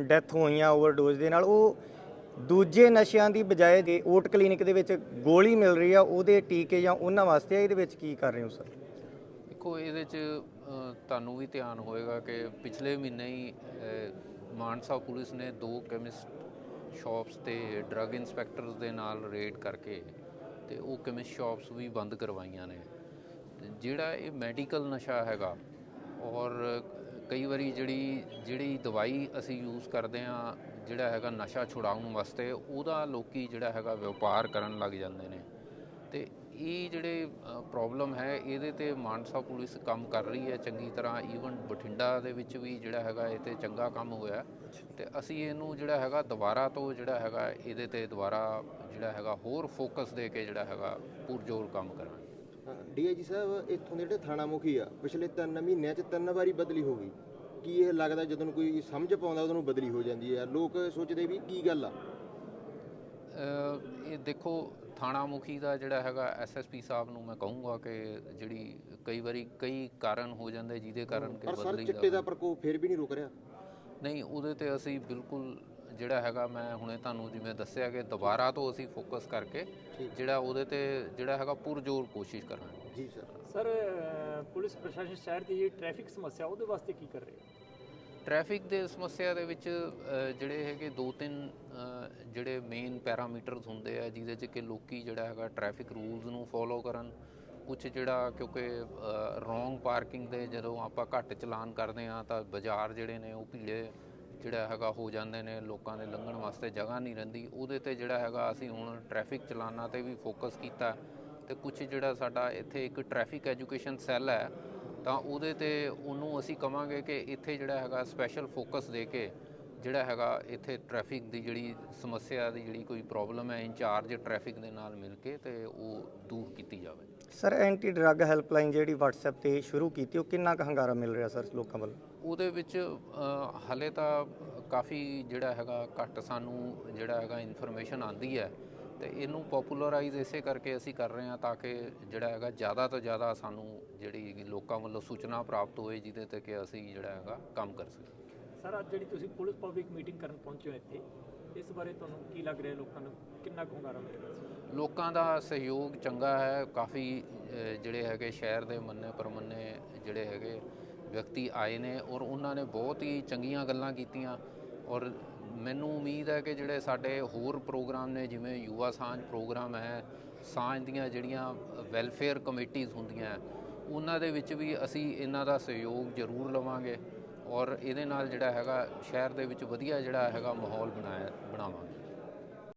Death ਹੋਈਆਂ overdose ਦੇ ਨਾਲ ਉਹ ਦੂਜੇ ਨਸ਼ਿਆਂ ਦੀ ਬਜਾਏ ਜੇ ਓਟ ਕਲੀਨਿਕ ਦੇ ਵਿੱਚ ਗੋਲੀ ਮਿਲ ਰਹੀ ਆ ਉਹਦੇ ਟੀਕੇ ਜਾਂ ਉਹਨਾਂ ਵਾਸਤੇ ਇਹਦੇ ਵਿੱਚ ਕੀ ਕਰ ਰਹੇ ਹੋ ਸਰ? ਦੇਖੋ ਇਹਦੇ 'ਚ ਅ, ਤੁਹਾਨੂੰ ਵੀ ਧਿਆਨ ਹੋਏਗਾ ਕਿ ਪਿਛਲੇ ਮਹੀਨੇ ਹੀ ਅ, ਮਾਨਸਾ ਪੁਲਿਸ ਨੇ ਦੋ ਕੈਮਿਸਟ ਸ਼ਾਪਸ ਤੇ ਡਰੱਗ ਇਨਸਪੈਕਟਰਸ ਦੇ ਨਾਲ ਰੇਡ ਕਰਕੇ ਤੇ ਉਹ ਕੈਮਿਸਟ ਸ਼ਾਪਸ ਵੀ ਬੰਦ ਕਰਵਾਈਆਂ ਨੇ। ਤੇ ਜਿਹੜਾ ਇਹ ਮੈਡੀਕਲ ਨਸ਼ਾ ਹੈਗਾ ਔਰ ਕਈ ਵਾਰੀ ਜਿਹੜੀ ਜਿਹੜੀ ਦਵਾਈ ਅਸੀਂ ਯੂਜ਼ ਕਰਦੇ ਆ ਜਿਹੜਾ ਹੈਗਾ ਨਸ਼ਾ ਛੁਡਾਉਣ ਵਾਸਤੇ, ਉਹਦਾ ਲੋਕੀ ਜਿਹੜਾ ਹੈਗਾ ਵਪਾਰ ਕਰਨ ਲੱਗ ਜਾਂਦੇ ਨੇ। ਤੇ ਇਹ ਜਿਹੜੇ ਪ੍ਰੋਬਲਮ ਹੈ, ਇਹਦੇ ਤੇ ਮਾਨਸਾ ਪੁਲਿਸ ਕੰਮ ਕਰ ਰਹੀ ਹੈ ਚੰਗੀ ਤਰ੍ਹਾਂ। ਈਵਨ ਬਠਿੰਡਾ ਦੇ ਵਿੱਚ ਵੀ ਜਿਹੜਾ ਹੈਗਾ ਇਹ ਤੇ ਚੰਗਾ ਕੰਮ ਹੋਇਆ। ਤੇ ਅਸੀਂ ਇਹਨੂੰ ਜਿਹੜਾ ਹੈਗਾ ਦੁਬਾਰਾ ਤੋਂ ਜਿਹੜਾ ਹੈਗਾ, ਇਹਦੇ ਤੇ ਦੁਬਾਰਾ ਜਿਹੜਾ ਹੈਗਾ ਹੋਰ ਫੋਕਸ ਦੇ ਕੇ ਜਿਹੜਾ ਹੈਗਾ ਪੁਰਜੋਰ ਕੰਮ ਕਰਾਂਗੇ। ਡੀਆਈਜੀ ਸਾਹਿਬ, ਇੱਥੋਂ ਦੇ ਜਿਹੜੇ ਥਾਣਾ ਮੁਖੀ ਆ, ਪਿਛਲੇ 3 ਮਹੀਨਿਆਂ 'ਚ ਤਿੰਨ ਵਾਰੀ ਬਦਲੀ ਹੋ ਗਈ। ਕੀ ਇਹ ਲੱਗਦਾ ਜਦੋਂ ਕੋਈ ਸਮਝ ਪਾਉਂਦਾ ਉਦੋਂ ਨੂੰ ਬਦਲੀ ਹੋ ਜਾਂਦੀ ਹੈ। ਲੋਕ ਸੋਚਦੇ ਵੀ ਕੀ ਗੱਲ ਆ? ਇਹ ਦੇਖੋ ਥਾਣਾ ਮੁਖੀ ਦਾ ਜਿਹੜਾ ਹੈਗਾ ਐਸਐਸਪੀ ਸਾਹਿਬ ਨੂੰ ਮੈਂ ਕਹੂੰਗਾ ਕਿ ਜਿਹੜੀ ਕਈ ਵਾਰੀ ਕਈ ਕਾਰਨ ਹੋ ਜਾਂਦੇ ਜਿਹਦੇ ਕਾਰਨ ਕਿ ਪਰ ਸਰ ਬਦਲੀ ਚਿੱਟੇ ਦਾ ਪ੍ਰਕੋਪ ਫਿਰ ਵੀ ਨਹੀਂ ਰੁਕ ਰਿਹਾ। ਨਹੀਂ ਉਹਦੇ ਤੇ ਅਸੀਂ ਬਿਲਕੁਲ ਜਿਹੜਾ ਹੈਗਾ ਮੈਂ ਹੁਣੇ ਤੁਹਾਨੂੰ ਜਿਵੇਂ ਦੱਸਿਆ ਕਿ ਦੁਬਾਰਾ ਤੋਂ ਅਸੀਂ ਫੋਕਸ ਕਰਕੇ ਜਿਹੜਾ ਉਹਦੇ ਤੇ ਜਿਹੜਾ ਹੈਗਾ ਪੁਰਜੋਰ ਕੋਸ਼ਿਸ਼ ਕਰਾਂਗੇ। ਜੀ ਸਰ। ਸਰ ਪੁਲਿਸ ਪ੍ਰਸ਼ਾਸਨ ਸ਼ਹਿਰ ਦੀ ਜਿਹੜੀ ਟ੍ਰੈਫਿਕ ਸਮੱਸਿਆ ਉਹਦੇ ਵਾਸਤੇ ਕੀ ਕਰ ਰਹੇ ਹੋ? ਟ੍ਰੈਫਿਕ ਦੇ ਸਮੱਸਿਆ ਦੇ ਵਿੱਚ ਜਿਹੜੇ ਹੈਗੇ ਦੋ ਤਿੰਨ ਜਿਹੜੇ ਮੇਨ ਪੈਰਾਮੀਟਰਸ ਹੁੰਦੇ ਆ, ਜਿਹਦੇ 'ਚ ਕਿ ਲੋਕੀ ਜਿਹੜਾ ਹੈਗਾ ਟ੍ਰੈਫਿਕ ਰੂਲਸ ਨੂੰ ਫੋਲੋ ਕਰਨ ਕੁਝ ਜਿਹੜਾ ਕਿਉਂਕਿ ਰੋਂਗ ਪਾਰਕਿੰਗ ਦੇ ਜਦੋਂ ਆਪਾਂ ਘੱਟ ਚਲਾਨ ਕਰਦੇ ਆ ਤਾਂ ਬਾਜ਼ਾਰ ਜਿਹੜੇ ਨੇ ਉਹ ਭੀੜੇ ਜਿਹੜਾ ਹੈਗਾ ਹੋ ਜਾਂਦੇ ਨੇ, ਲੋਕਾਂ ਦੇ ਲੰਘਣ ਵਾਸਤੇ ਜਗ੍ਹਾ ਨਹੀਂ ਰਹਿੰਦੀ। ਉਹਦੇ ਤੇ ਜਿਹੜਾ ਹੈਗਾ ਅਸੀਂ ਹੁਣ ਟ੍ਰੈਫਿਕ ਚਲਾਨਾਂ ਤੇ ਵੀ ਫੋਕਸ ਕੀਤਾ। ਤੇ ਕੁਝ ਜਿਹੜਾ ਸਾਡਾ ਇੱਥੇ ਇੱਕ ਟ੍ਰੈਫਿਕ ਐਜੂਕੇਸ਼ਨ ਸੈੱਲ ਹੈ ਤਾਂ ਉਹਦੇ ਤੇ ਉਹਨੂੰ ਅਸੀਂ ਕਵਾਂਗੇ ਕਿ ਇੱਥੇ ਜਿਹੜਾ ਹੈਗਾ ਸਪੈਸ਼ਲ ਫੋਕਸ ਦੇ ਕੇ ਜਿਹੜਾ ਹੈਗਾ ਇੱਥੇ ਟ੍ਰੈਫਿਕ ਦੀ ਜਿਹੜੀ ਸਮੱਸਿਆ ਦੀ ਜਿਹੜੀ ਕੋਈ ਪ੍ਰੋਬਲਮ ਹੈ ਇੰਚਾਰਜ ਟ੍ਰੈਫਿਕ ਦੇ ਨਾਲ ਮਿਲ ਕੇ ਤੇ ਉਹ ਦੂਰ ਕੀਤੀ ਜਾਵੇ। ਸਰ ਐਂਟੀ ਡਰੱਗ ਹੈਲਪਲਾਈਨ ਜਿਹੜੀ WhatsApp ਤੇ ਸ਼ੁਰੂ ਕੀਤੀ ਉਹ ਕਿੰਨਾ ਕੁ ਹੰਗਾਰਾ ਮਿਲ ਰਿਹਾ ਸਰ ਲੋਕਾਂ ਵੱਲੋਂ? ਉਹਦੇ ਵਿੱਚ ਹਲੇ ਤਾਂ ਕਾਫੀ ਜਿਹੜਾ ਹੈਗਾ ਘੱਟ ਸਾਨੂੰ ਜਿਹੜਾ ਹੈਗਾ ਇਨਫੋਰਮੇਸ਼ਨ ਆਂਦੀ ਹੈ। ਤੇ ਇਹਨੂੰ ਪਪੂਲਰਾਈਜ਼ ਇਸੇ ਕਰਕੇ ਅਸੀਂ ਕਰ ਰਹੇ ਹਾਂ ਤਾਂ ਕਿ ਜਿਹੜਾ ਹੈਗਾ ਜ਼ਿਆਦਾ ਤੋਂ ਜ਼ਿਆਦਾ ਸਾਨੂੰ ਜਿਹੜੀ ਲੋਕਾਂ ਵੱਲੋਂ ਸੂਚਨਾ ਪ੍ਰਾਪਤ ਹੋਏ ਜਿਹਦੇ ਤੇ ਕਿ ਅਸੀਂ ਜਿਹੜਾ ਹੈਗਾ ਕੰਮ ਕਰ ਸਕੀਏ। ਸਰ ਅੱਜ ਜਿਹੜੀ ਤੁਸੀਂ ਪੁਲਿਸ ਪਬਲਿਕ ਮੀਟਿੰਗ ਕਰਨ ਪਹੁੰਚੇ ਹੋ ਇੱਥੇ ਇਸ ਬਾਰੇ ਤੁਹਾਨੂੰ ਕੀ ਲੱਗ ਰਿਹਾ ਲੋਕਾਂ ਨੂੰ? ਕਿੰਨਾ ਕੁ ਹੁੰਗਾਰਾ ਲੋਕਾਂ ਦਾ ਸਹਿਯੋਗ ਚੰਗਾ ਹੈ ਕਾਫੀ ਜਿਹੜੇ ਹੈਗੇ ਸ਼ਹਿਰ ਦੇ ਮੰਨੇ ਪਰਮੰਨੇ ਜਿਹੜੇ ਹੈਗੇ ਵਿਅਕਤੀ ਆਏ ਨੇ ਔਰ ਉਹਨਾਂ ਨੇ ਬਹੁਤ ਹੀ ਚੰਗੀਆਂ ਗੱਲਾਂ ਕੀਤੀਆਂ ਔਰ ਮੈਨੂੰ ਉਮੀਦ ਹੈ ਕਿ ਜਿਹੜੇ ਸਾਡੇ ਹੋਰ ਪ੍ਰੋਗਰਾਮ ਨੇ, ਜਿਵੇਂ ਯੁਵਾ ਸਾਂਝ ਪ੍ਰੋਗਰਾਮ ਹੈ, ਸਾਂਝ ਦੀਆਂ ਜਿਹੜੀਆਂ ਵੈਲਫੇਅਰ ਕਮੇਟੀਆਂ ਹੁੰਦੀਆਂ, ਉਹਨਾਂ ਦੇ ਵਿੱਚ ਵੀ ਅਸੀਂ ਇਹਨਾਂ ਦਾ ਸਹਿਯੋਗ ਜ਼ਰੂਰ ਲਵਾਂਗੇ ਔਰ ਇਹਦੇ ਨਾਲ ਜਿਹੜਾ ਹੈਗਾ ਸ਼ਹਿਰ ਦੇ ਵਿੱਚ ਵਧੀਆ ਜਿਹੜਾ ਹੈਗਾ ਮਾਹੌਲ ਬਣਾਇਆ, ਬਣਾਵਾਂਗੇ।